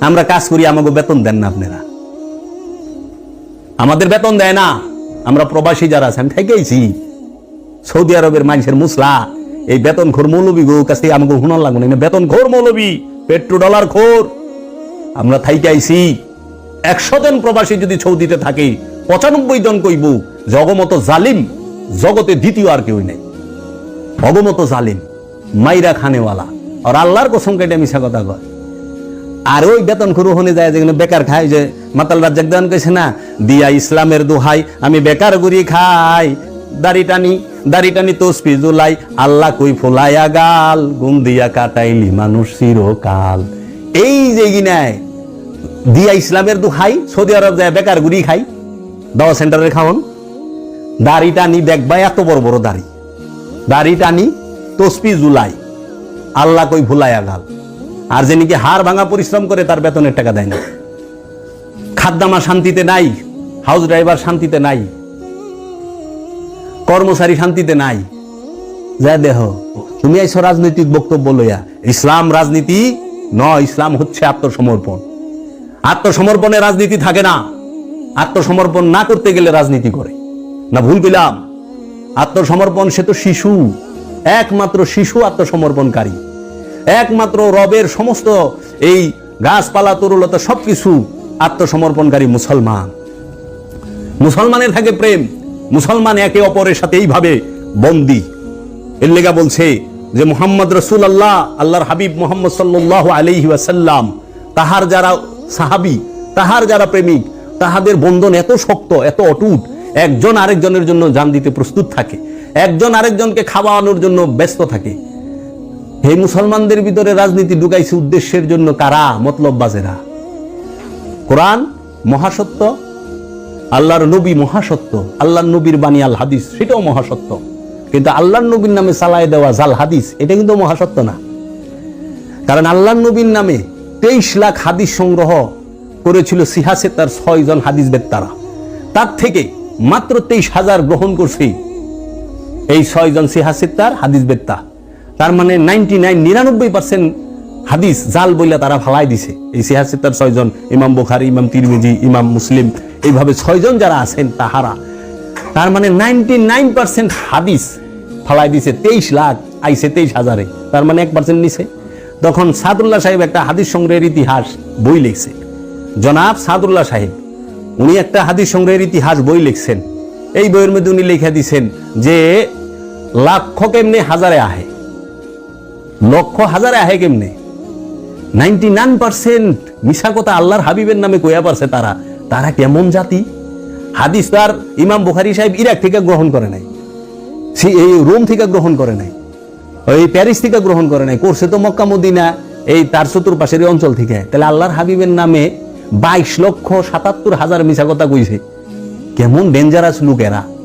আমরা কাজ করি আমাকে বেতন দেন না আপনারা। আমাদের বেতন দেয় না। আমরা প্রবাসী যারা আছে আমি থেকেইছি সৌদি আরবের মানুষের মুসলা, এই বেতন খোর মৌলবী গো, কাছ আমাকে হুনার লাগবে না। বেতন খোর মৌলবী পেট্রো ডলার খোর। আমরা থাইকাইছি। একশো জন প্রবাসী যদি সৌদিতে থাকে, পঁচানব্বই জন কইব, জগমত জালিম, জগতে দ্বিতীয় আর কেউ নেই। অগমত জালিম, মাইরা খানেওয়ালা। আর আল্লাহর কসম কেটে মিশা কথা কয়। আর ওই বেতন খুরু হনে যায় যেগুলো বেকার খায় যে মাতাল রাজ্জাক কইছে না, দিয়া ইসলামের দোহাই, আমি বেকার গুড়ি খাই। দাড়ি টানি দাড়ি টানি তসপি জুলাই, আল্লাহ কই ফোলাইয়া গাল গুম দিয়া কাটাইলি মানুষ চিরকাল। এই যে গিনায়, দিয়া ইসলামের দোহাই, সৌদি আরব যায় বেকার গুড়ি খাই, দাওয়া সেন্টারে খাওন। দাড়ি টানি দেখবা এত বড় বড় দাড়ি। দাড়ি টানি তসপি জুলাই, আল্লাহ কই ভুলাইয়া গাল। আর যে নাকি হাড় ভাঙা পরিশ্রম করে তার বেতনের টাকা দেয় না। খাদ্দামা শান্তিতে নাই, হাউস ড্রাইভার শান্তিতে নাই, কর্মচারী শান্তিতে নাই। যা দেহ, তুমি আইসো রাজনৈতিক বক্তব্য লইয়া। ইসলাম রাজনীতি নয়, ইসলাম হচ্ছে আত্মসমর্পণ। আত্মসমর্পণে রাজনীতি থাকে না। আত্মসমর্পণ না করতে গেলে রাজনীতি করে। না ভুল পেলাম আত্মসমর্পণ সে তো শিশু। একমাত্র শিশু আত্মসমর্পণকারী। একমাত্র রবের সমস্ত এই গাছপালা, তরুলতা সবকিছু আত্মসমর্পণকারী মুসলমান। মুসলমানের থাকে প্রেম, মুসলমান একে অপরের সাথে এইভাবে বন্দি। এর লেগা বলছে যে মোহাম্মদ রসুল আল্লাহ আল্লাহর হাবিব মোহাম্মদ সাল্লাহ আলহি ওয়াসাল্লাম, তাহার যারা সাহাবি, তাহার যারা প্রেমিক, তাহাদের বন্ধন এত শক্ত, এত অটুট, একজন আরেকজনের জন্য জান দিতে প্রস্তুত থাকে, একজন আরেকজনকে খাওয়ানোর জন্য ব্যস্ত থাকে। এই মুসলমানদের ভিতরে রাজনীতি ঢুকাইছে উদ্দেশ্যের জন্য কারা? মতলব বাজেরা কোরআন মহাসত্য, আল্লাহর নবী মহাসত্য, আল্লাহর নবীর বাণী আল হাদিস, সেটাও মহাসত্য। কিন্তু আল্লাহর নবীর নামে চালায় দেওয়া জাল হাদিস, এটা কিন্তু মহাসত্য না। কারণ আল্লাহর নবীর নামে তেইশ লাখ হাদিস সংগ্রহ করেছিল সিহাসে তার ছয় জন হাদিস বেত্তারা। তার থেকে মাত্র তেইশ হাজার গ্রহণ করছে এই ছয় জন সিহাসিত্তার হাদিস বেত্তা। তার মানে নাইনটি নাইন নিরানব্বই পার্সেন্ট হাদিস জাল বইলা তারা ফালাই দিছে। এই সিহাসিত্তার ছয়জন, ইমাম বুখারি, ইমাম তিরমিজি, ইমাম মুসলিম, এইভাবে ছয়জন যারা আছেন তাহারা, তার মানে নাইনটি নাইন পার্সেন্ট হাদিস ফালাই দিছে তেইশ লাখ, আইছে তেইশ হাজারে, তার মানে এক পার্সেন্ট নিছে। তখন সাদুল্লাহ সাহেব একটা হাদিস সংগ্রহের ইতিহাস বই লিখছে। জনাব সাদুল্লাহ সাহেব, উনি একটা হাদিস সংগ্রহের ইতিহাস বই লিখছেন। এই বইয়ের মধ্যে উনি লিখে দিছেন যে, লাখ কেমনে হাজারে আহে? লক্ষ হাজারে আহে কেমনে? নাইনটি নাইন পার্সেন্ট মিশা কথা আল্লাহর হাবিবের নামে কইয়া পারছে তারা। তারা কেমন জাতি? হাদিস তার ইমাম বুখারি সাহেব ইরাক থেকে গ্রহণ করে নাই। সে এই রোম থেকে গ্রহণ করে নাই। এই প্যারিস থেকে গ্রহণ করে নাই। করছে তো মক্কা, মদিনা, এই তার চতুর্পাশের অঞ্চল থেকে। তাহলে আল্লাহর হাবিবের নামে বাইশ লক্ষ সাতাত্তর হাজার মিশা কথা কইছে। কেমন ডেঞ্জারাস লোক এরা।